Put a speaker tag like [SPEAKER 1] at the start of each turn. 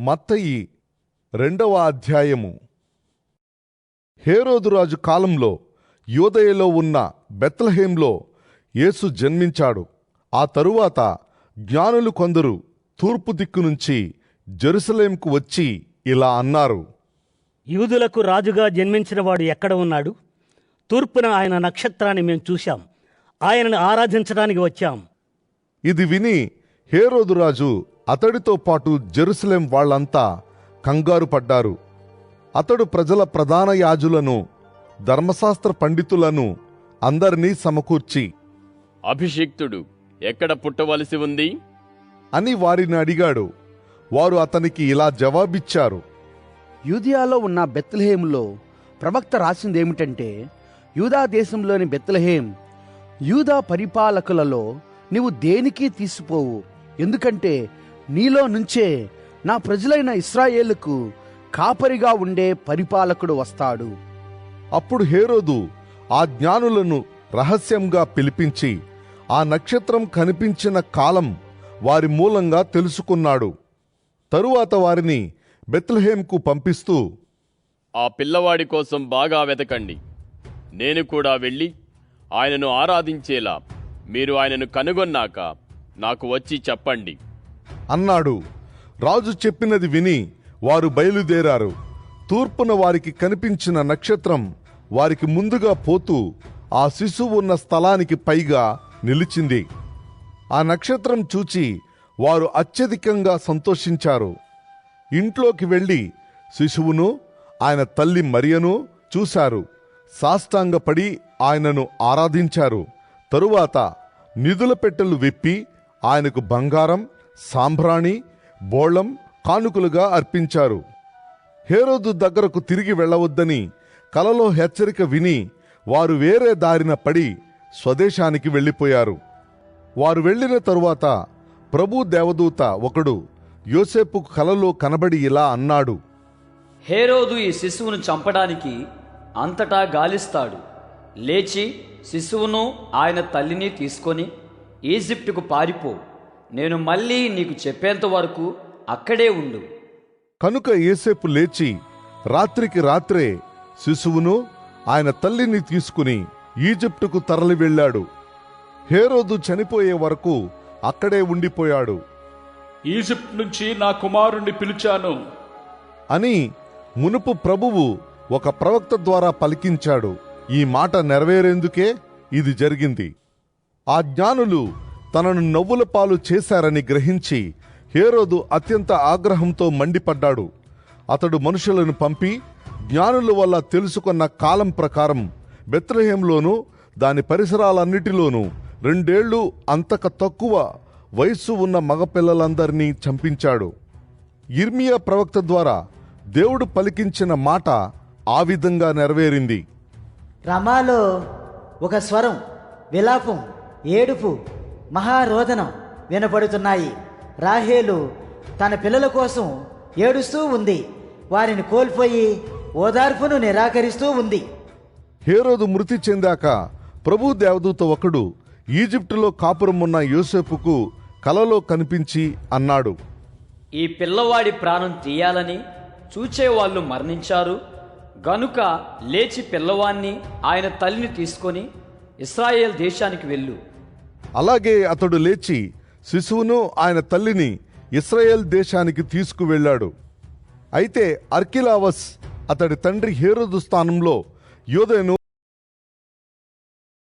[SPEAKER 1] మత్తయి రెండవ అధ్యాయము. హేరోదురాజు కాలంలో యోదయలో ఉన్న బెత్లహేంలో యేసు జన్మించాడు. ఆ తరువాత జ్ఞానులు కొందరు తూర్పు దిక్కు నుంచి జెరూసలేంకు వచ్చి ఇలా అన్నారు.
[SPEAKER 2] యూదులకు రాజుగా జన్మించినవాడు ఎక్కడ ఉన్నాడు? తూర్పున ఆయన నక్షత్రాన్ని మేము చూశాం. ఆయనను ఆరాధించడానికి వచ్చాం.
[SPEAKER 1] ఇది విని హేరోదురాజు అతడితో పాటు జెరూసలేం వాళ్ళంతా కంగారు పడ్డారు. అతడు ప్రజల ప్రధాన యాజులను ధర్మశాస్త్ర పండితులను అందరినీ సమకూర్చి
[SPEAKER 3] అభిషిక్తుడు ఎక్కడ పుట్టవలసి ఉంది?
[SPEAKER 1] అని వారిని అడిగాడు. వారు అతనికి ఇలా జవాబిచ్చారు.
[SPEAKER 4] యూదియాలో ఉన్న బెత్లహేములో ప్రవక్త రాసిందేమిటంటే యూదా దేశంలోని బెత్లహేం యూదా పరిపాలకులలో నీవు దేనికి తీసిపోవు. ఎందుకంటే నీలో నుంచే నా ప్రజలైన ఇస్రాయేలుకు కాపరిగా ఉండే పరిపాలకుడు వస్తాడు.
[SPEAKER 1] అప్పుడు హేరోదు ఆ జ్ఞానులను రహస్యంగా పిలిపించి ఆ నక్షత్రం కనిపించిన కాలం వారి మూలంగా తెలుసుకున్నాడు. తరువాత వారిని బెత్లహేంకు పంపిస్తూ
[SPEAKER 3] ఆ పిల్లవాడి కోసం బాగా వెతకండి. నేను కూడా వెళ్ళి ఆయనను ఆరాధించేలా మీరు ఆయనను కనుగొన్నాక నాకు వచ్చి చెప్పండి.
[SPEAKER 1] అన్నాడు. రాజు చెప్పినది విని వారు బయలుదేరారు. తూర్పున వారికి కనిపించిన నక్షత్రం వారికి ముందుగా పోతూ ఆ శిశువు ఉన్న స్థలానికి పైగా నిలిచింది. ఆ నక్షత్రం చూచి వారు అత్యధికంగా సంతోషించారు. ఇంట్లోకి వెళ్ళి శిశువును ఆయన తల్లి మరియను చూశారు. సాష్టాంగపడి ఆయనను ఆరాధించారు. తరువాత నిధుల పెట్టెలు విప్పి ఆయనకు బంగారం సాంబ్రాణి బోళం కానుకలుగా అర్పించారు. హేరోదు దగ్గరకు తిరిగి వెళ్ళవద్దని కలలో హెచ్చరిక విని వారు వేరే దారిన పడి స్వదేశానికి వెళ్ళిపోయారు. వారు వెళ్ళిన తరువాత ప్రభు దేవదూత ఒకడు యోసేపు కలలో కనబడి ఇలా అన్నాడు
[SPEAKER 5] హేరోదు ఈ శిశువును చంపడానికి అంతటా గాలిస్తాడు. లేచి శిశువును ఆయన తల్లిని తీసుకొని ఈజిప్టుకు పారిపో. నేను మళ్ళీ నీకు చెప్పేంత వరకు అక్కడే ఉండు.
[SPEAKER 1] కనుక ఏసేపు లేచి రాత్రికి రాత్రే శిశువును ఆయన తల్లిని తీసుకుని ఈజిప్టుకు తరలి వెళ్ళాడు. హేరోదు చనిపోయే వరకు అక్కడే ఉండిపోయాడు.
[SPEAKER 6] ఈజిప్ట్ నుంచి నా కుమారుణ్ణి పిలిచాను.
[SPEAKER 1] అని మునుపు ప్రభువు ఒక ప్రవక్త ద్వారా పలికించాడు. ఈ మాట నెరవేరేందుకే ఇది జరిగింది. ఆ జ్ఞానులు తనను నవ్వుల పాలు చేశారని గ్రహించి హేరోదు అత్యంత ఆగ్రహంతో మండిపడ్డాడు. అతడు మనుషులను పంపి జ్ఞానుల వల్ల తెలుసుకున్న కాలం ప్రకారం బెత్రహేంలోనూ దాని పరిసరాలన్నిటిలోనూ రెండేళ్ళు అంతక తక్కువ వయస్సు ఉన్న మగపిల్లలందరినీ చంపించాడు. ఇర్మియా ప్రవక్త ద్వారా దేవుడు పలికించిన మాట ఆ విధంగా నెరవేరింది.
[SPEAKER 7] రమాలో ఒక స్వరం విలాపం ఏడుపు మహారోదనం వినపడుతున్నాయి రాహేలు తన పిల్లల కోసం ఏడుస్తూ ఉంది. వారిని కోల్పోయి ఓదార్పును నిరాకరిస్తూ ఉంది.
[SPEAKER 1] హేరోదు మృతి చెందాక ప్రభు దేవదూత ఒకడు ఈజిప్టులో కాపురం ఉన్న యోసేపుకు కలలో కనిపించి అన్నాడు.
[SPEAKER 5] ఈ పిల్లవాడి ప్రాణం తీయాలని చూచేవాళ్ళు మరణించారు. గనుక లేచి పిల్లవాణ్ణి ఆయన తల్లిని తీసుకొని ఇస్రాయేల్ దేశానికి వెళ్ళు.
[SPEAKER 1] అలాగే అతడు లేచి శిశువును ఆయన తల్లిని ఇస్రాయేల్ దేశానికి తీసుకువెళ్ళాడు. అయితే అర్కిలావస్ అతడి తండ్రి హేరోదు స్థానంలో యోధను